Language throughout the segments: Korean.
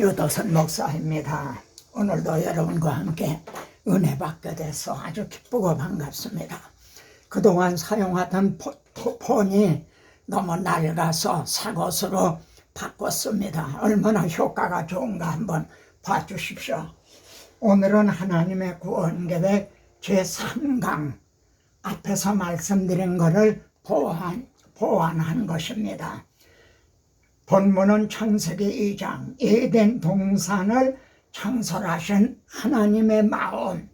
유도선 목사입니다. 오늘도 여러분과 함께 은혜 받게 돼서 아주 기쁘고 반갑습니다. 그동안 사용하던 포, 포- 폰이 너무 낡아서 사곳으로 바꿨습니다. 얼마나 효과가 좋은가 한번 봐주십시오. 오늘은 하나님의 구원 계획 제3강 앞에서 말씀드린 것을 보완, 보완한 것입니다. 본문은 창세기 2장 에덴 동산을 창설하신 하나님의 마음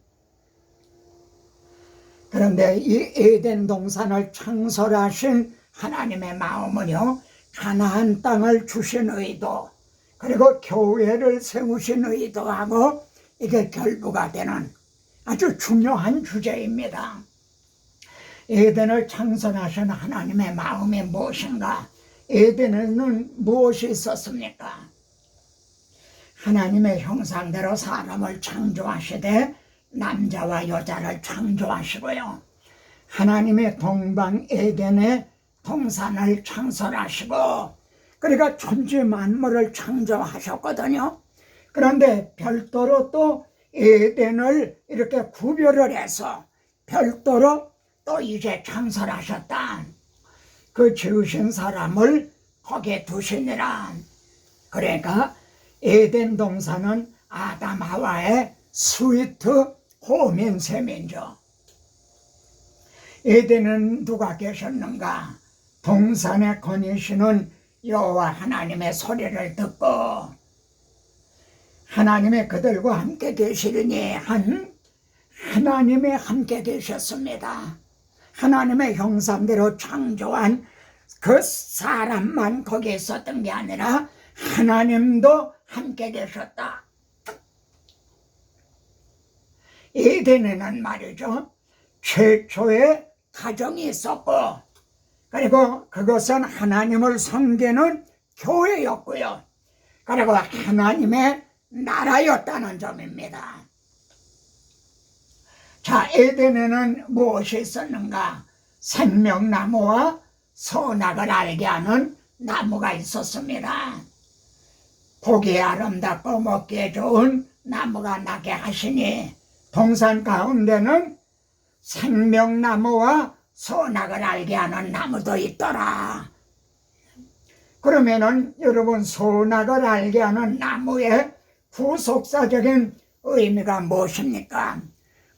그런데 이 에덴 동산을 창설하신 하나님의 마음은요 가나안 땅을 주신 의도 그리고 교회를 세우신 의도하고 이게 결부가 되는 아주 중요한 주제입니다. 에덴을 창설하신 하나님의 마음이 무엇인가? 에덴에는 무엇이 있었습니까? 하나님의 형상대로 사람을 창조하시되 남자와 여자를 창조하시고요. 하나님의 동방 에덴의 동산을 창설하시고 그러니까 천지 만물을 창조하셨거든요. 그런데 별도로 또 에덴을 이렇게 구별을 해서 별도로 또 이제 창설하셨다. 그 지으신 사람을 거기에 두시니라. 그러니까 에덴 동산은 아담 하와의 스위트 홈인 셈이죠. 에덴은 누가 계셨는가? 동산에 거니시는 여호와 하나님의 소리를 듣고 하나님의 그들과 함께 계시리니 한 하나님이 함께 계셨습니다. 하나님의 형상대로 창조한 그 사람만 거기에 있었던 게 아니라 하나님도 함께 계셨다. 에덴에는 말이죠. 최초의 가정이 있었고, 그리고 그것은 하나님을 섬기는 교회였고요. 그리고 하나님의 나라였다는 점입니다. 자, 에덴에는 무엇이 있었는가? 생명나무와 선악을 알게 하는 나무가 있었습니다. 보기에 아름답고 먹기에 좋은 나무가 나게 하시니 동산 가운데는 생명나무와 선악을 알게 하는 나무도 있더라. 그러면은 여러분 선악을 알게 하는 나무의 구속사적인 의미가 무엇입니까?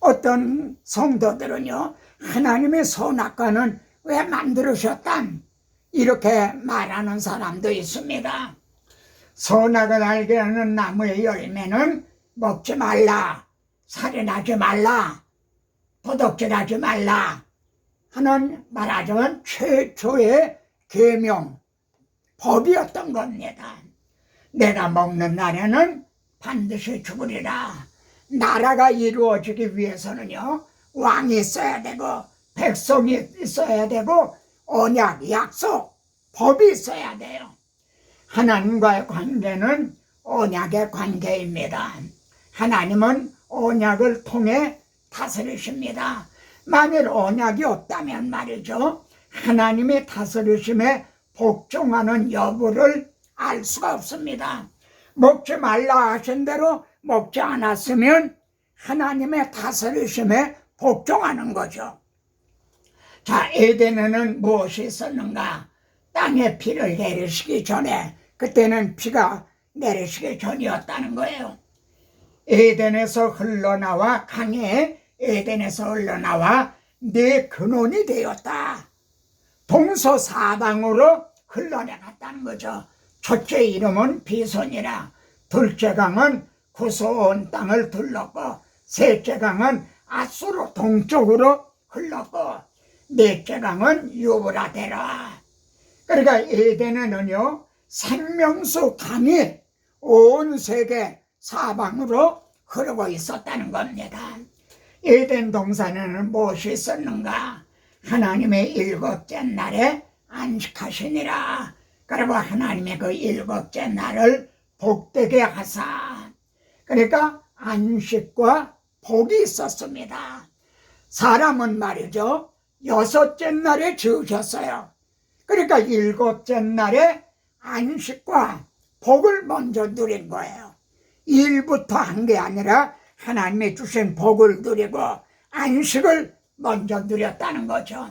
어떤 성도들은요, 하나님의 선악과는 왜 만들으셨단? 이렇게 말하는 사람도 있습니다. 선악을 알게 하는 나무의 열매는 먹지 말라, 살인하지 말라, 도덕질하지 말라 하는 말하자면 최초의 계명, 법이었던 겁니다. 내가 먹는 날에는 반드시 죽으리라. 나라가 이루어지기 위해서는요, 왕이 있어야 되고, 백성이 있어야 되고, 언약, 약속, 법이 있어야 돼요. 하나님과의 관계는 언약의 관계입니다. 하나님은 언약을 통해 다스리십니다. 만일 언약이 없다면 말이죠. 하나님의 다스리심에 복종하는 여부를 알 수가 없습니다. 먹지 말라 하신 대로 먹지 않았으면 하나님의 다스리심에 복종하는 거죠. 자, 에덴에는 무엇이 있었는가? 땅에 피를 내리시기 전에, 그때는 피가 내리시기 전이었다는 거예요. 에덴에서 흘러나와 강에 에덴에서 흘러나와 내 근원이 되었다. 동서 사방으로 흘러내갔다는 거죠. 첫째 이름은 비손이라, 둘째 강은 구소온 땅을 둘렀고, 셋째 강은 아수로 동쪽으로 흘렀고, 넷째 강은 유브라데라. 그러니까 에덴에는요, 생명수 강이 온 세계 사방으로 흐르고 있었다는 겁니다. 에덴 동산에는 무엇이 있었는가? 하나님의 일곱째 날에 안식하시니라. 그리고 하나님의 그 일곱째 날을 복되게 하사. 그러니까 안식과 복이 있었습니다. 사람은 말이죠. 여섯째 날에 지으셨어요. 그러니까 일곱째 날에 안식과 복을 먼저 누린 거예요. 일부터 한 게 아니라 하나님이 주신 복을 누리고 안식을 먼저 누렸다는 거죠.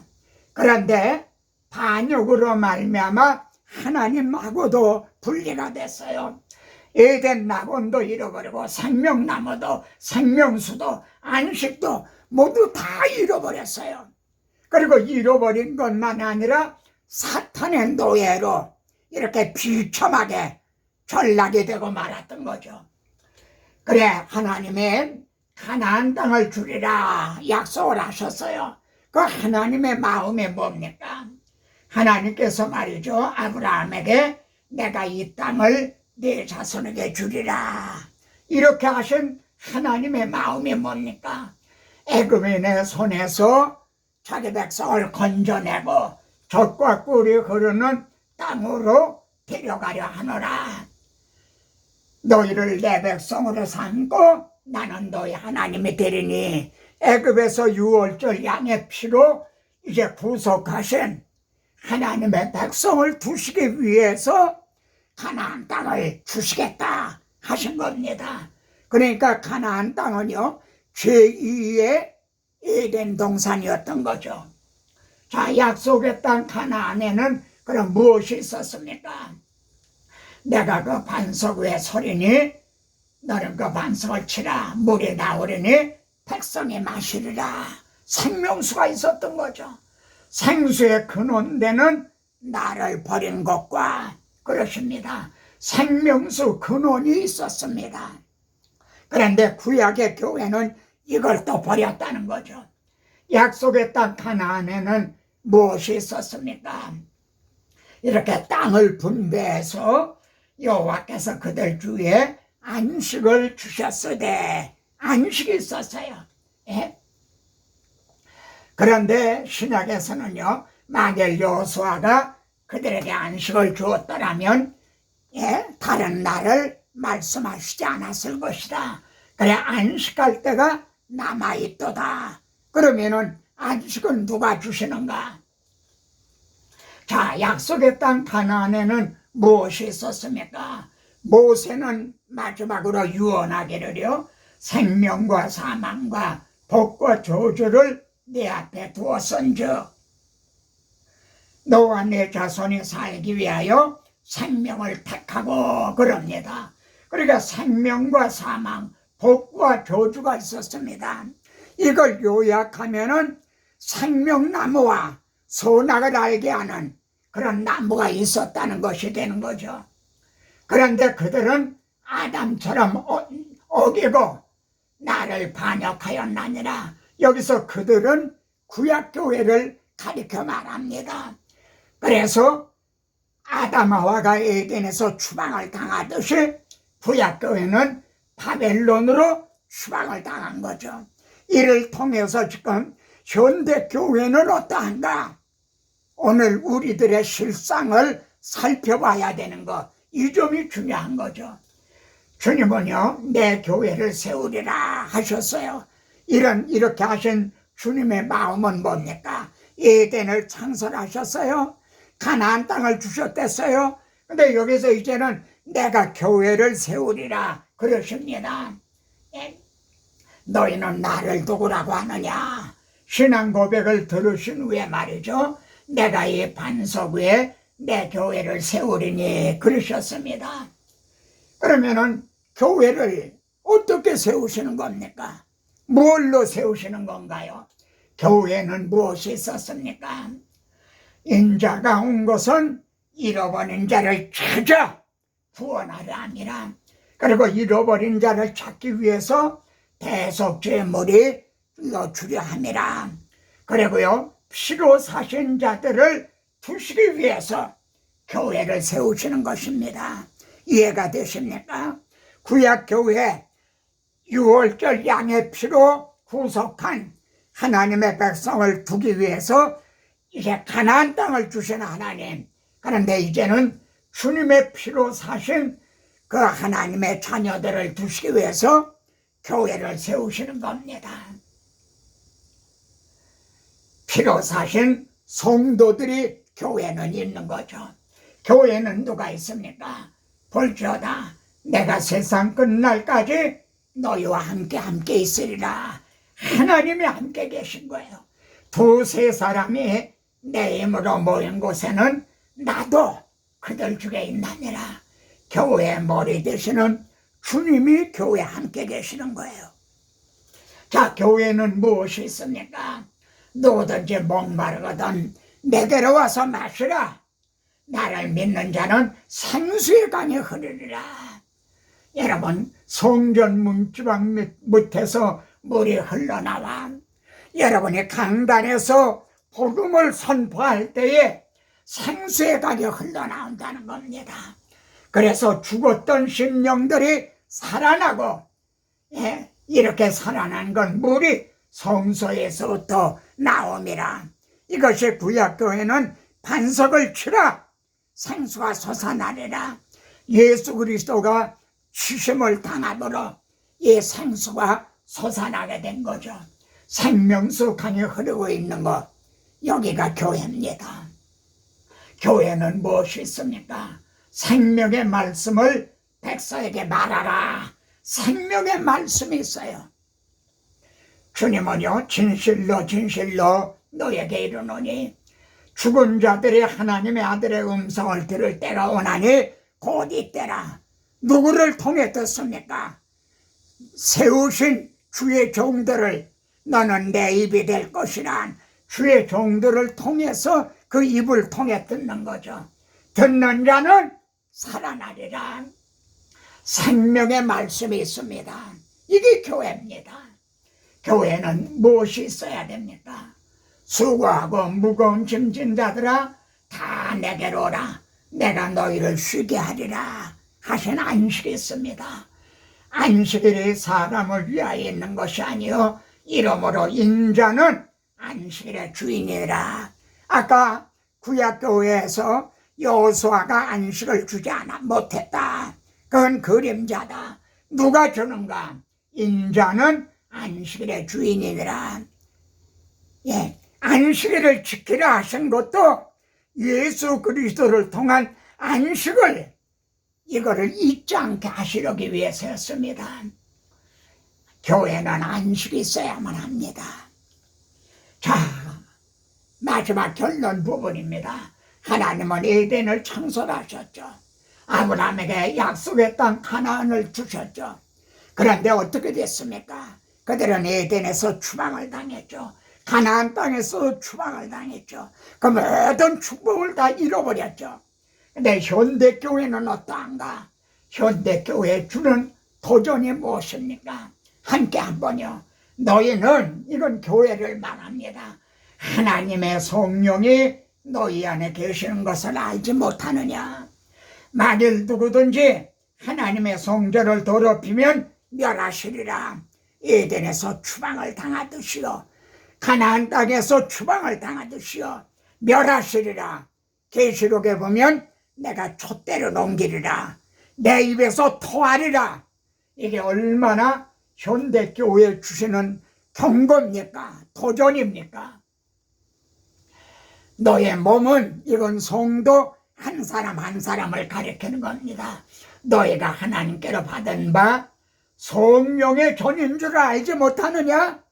그런데 반역으로 말미암아 하나님하고도 분리가 됐어요. 에덴 낙원도 잃어버리고 생명나무도 생명수도 안식도 모두 다 잃어버렸어요. 그리고 잃어버린 것만 아니라 사탄의 노예로 이렇게 비참하게 전락이 되고 말았던 거죠. 그래 하나님의 가나안 땅을 주리라 약속을 하셨어요. 그 하나님의 마음이 뭡니까? 하나님께서 말이죠 아브라함에게 내가 이 땅을 네 자손에게 주리라 이렇게 하신 하나님의 마음이 뭡니까? 애굽인의 손에서 자기 백성을 건져내고 젖과 꿀이 흐르는 땅으로 데려가려 하노라. 너희를 내 백성으로 삼고 나는 너희 하나님이 되리니 애굽에서 유월절 양의 피로 이제 구속하신 하나님의 백성을 두시기 위해서 가나안 땅을 주시겠다 하신 겁니다. 그러니까 가나안 땅은요 제2의 에덴 동산이었던 거죠. 자 약속의 땅 가나안에는 그럼 무엇이 있었습니까? 내가 그 반석 위에 서리니 너는 그 반석을 치라 물이 나오리니 백성이 마시리라 생명수가 있었던 거죠. 생수의 근원되는 나를 버린 것과 그렇습니다. 생명수 근원이 있었습니다. 그런데 구약의 교회는 이걸 또 버렸다는 거죠. 약속의 땅 가나안에는 무엇이 있었습니까? 이렇게 땅을 분배해서 여호와께서 그들 주에 안식을 주셨으되 안식이 있었어요. 예? 그런데 신약에서는요 만일 여호수아가 그들에게 안식을 주었더라면 예? 다른 날을 말씀하시지 않았을 것이다. 그래 안식할 때가 남아있도다. 그러면은 안식은 누가 주시는가? 자 약속의 땅 가나안에는 무엇이 있었습니까? 모세는 마지막으로 유언하기를요 생명과 사망과 복과 저주를 내 앞에 두었은즉 너와 내 자손이 살기 위하여 생명을 택하고 그럽니다. 그러니까 생명과 사망, 복과 저주가 있었습니다. 이걸 요약하면은 생명나무와 선악을 알게 하는 그런 나무가 있었다는 것이 되는 거죠. 그런데 그들은 아담처럼 어, 어기고 나를 반역하였나니라. 여기서 그들은 구약교회를 가리켜 말합니다. 그래서 아담하와가 에덴에서 추방을 당하듯이 구약교회는 바벨론으로 추방을 당한 거죠. 이를 통해서 지금 현대 교회는 어떠한가? 오늘 우리들의 실상을 살펴봐야 되는 것, 이 점이 중요한 거죠. 주님은요, 내 교회를 세우리라 하셨어요. 이런, 이렇게 하신 주님의 마음은 뭡니까? 에덴을 창설하셨어요. 가나안 땅을 주셨댔어요. 근데 여기서 이제는 내가 교회를 세우리라 그러십니다. 예? 너희는 나를 누구라고 하느냐? 신앙 고백을 들으신 후에 말이죠. 내가 이 반석 위에 내 교회를 세우리니 그러셨습니다. 그러면은 교회를 어떻게 세우시는 겁니까? 뭘로 세우시는 건가요? 교회는 무엇이 있었습니까? 인자가 온 것은 잃어버린 자를 찾아 구원하려 함이라. 그리고 잃어버린 자를 찾기 위해서 대속죄물이 넣주려 함이라. 그리고요, 피로 사신 자들을 두시기 위해서 교회를 세우시는 것입니다. 이해가 되십니까? 구약교회 6월절 양의 피로 구속한 하나님의 백성을 두기 위해서 이제 가나안 땅을 주신 하나님. 그런데 이제는 주님의 피로 사신 그 하나님의 자녀들을 두시기 위해서 교회를 세우시는 겁니다. 피로 사신 성도들이 교회는 있는 거죠. 교회는 누가 있습니까? 볼지어다 내가 세상 끝날까지 너희와 함께 함께 있으리라 하나님이 함께 계신 거예요 두 세 사람이 내 힘으로 모인 곳에는 나도 그들 중에 있나니라. 교회의 머리 되시는 주님이 교회에 함께 계시는 거예요. 자 교회는 무엇이 있습니까? 누구든지 목마르거든 내게로 와서 마시라. 나를 믿는 자는 생수의 강이 흐르리라. 여러분 성전 문지방 밑- 밑에서 물이 흘러나와 여러분이 강단에서 복음을 선포할 때에 강이 흘러나온다는 겁니다. 그래서 죽었던 심령들이 살아나고 예, 이렇게 살아난 건 물이 성소에서부터 나옴이라. 이것이 구약교회는 반석을 치라 생수가 솟아나리라 예수 그리스도가 시심을 당함으로 이 생수가 솟아나게 된 거죠 생명수 강이 흐르고 있는 것 여기가 교회입니다 교회는 무엇이 있습니까? 생명의 말씀을 백성에게 말하라 생명의 말씀이 있어요 주님은요 진실로 진실로 너에게 이르노니 죽은 자들이 하나님의 아들의 음성을 들을 때가 오나니 곧 이때라 누구를 통해 듣습니까? 세우신 주의 종들을 너는 내 입이 될 것이란 주의 종들을 통해서 그 입을 통해 듣는 거죠. 듣는 자는 살아나리라. 생명의 말씀이 있습니다. 이게 교회입니다. 교회는 무엇이 있어야 됩니까? 수고하고 무거운 짐진 자들아 다 내게로 오라. 내가 너희를 쉬게 하리라 하신 안식이 있습니다. 안식일이 사람을 위하여 있는 것이 아니요 이러므로 인자는 안식일의 주인이라. 아까 구약교회에서 여호수아가 안식을 주지 않아 못했다. 그건 그림자다. 누가 주는가? 인자는 안식일의 주인이니라. 예, 안식일을 지키라 하신 것도 예수 그리스도를 통한 안식을 이거를 잊지 않게 하시려기 위해서였습니다. 교회는 안식이 있어야만 합니다. 자, 마지막 결론 부분입니다. 하나님은 에덴을 창설하셨죠. 아브라함에게 약속의 땅 가나안을 주셨죠. 그런데 어떻게 됐습니까? 그들은 에덴에서 추방을 당했죠. 가나안 땅에서 추방을 당했죠. 그 모든 축복을 다 잃어버렸죠. 근데 현대교회는 어떠한가? 현대교회 주는 도전이 무엇입니까? 함께 한번요. 너희는 이런 교회를 말합니다. 하나님의 성령이 너희 안에 계시는 것을 알지 못하느냐? 만일 누구든지 하나님의 성전을 더럽히면 멸하시리라. 에덴에서 추방을 당하듯이요. 가나안 땅에서 추방을 당하듯이요. 멸하시리라. 계시록에 보면 내가 촛대로 넘기리라. 내 입에서 토하리라. 이게 얼마나 현대교회에 주시는 경고입니까? 도전입니까? 너의 몸은 이건 성도 한 사람 한 사람을 가리키는 겁니다. 너희가 하나님께로 받은 바 성령의 전인 줄 알지 못하느냐?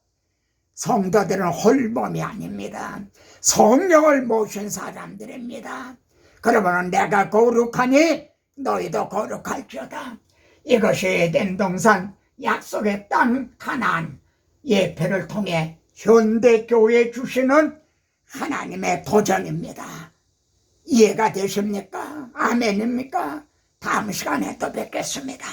성도들은 홀몸이 아닙니다. 성령을 모신 사람들입니다. 그러면 내가 거룩하니 너희도 거룩할지어다. 이것이 에덴 동산 약속의 땅 가나안 예배를 통해 현대 교회 주시는 하나님의 도전입니다. 이해가 되십니까? 아멘입니까? 다음 시간에 또 뵙겠습니다.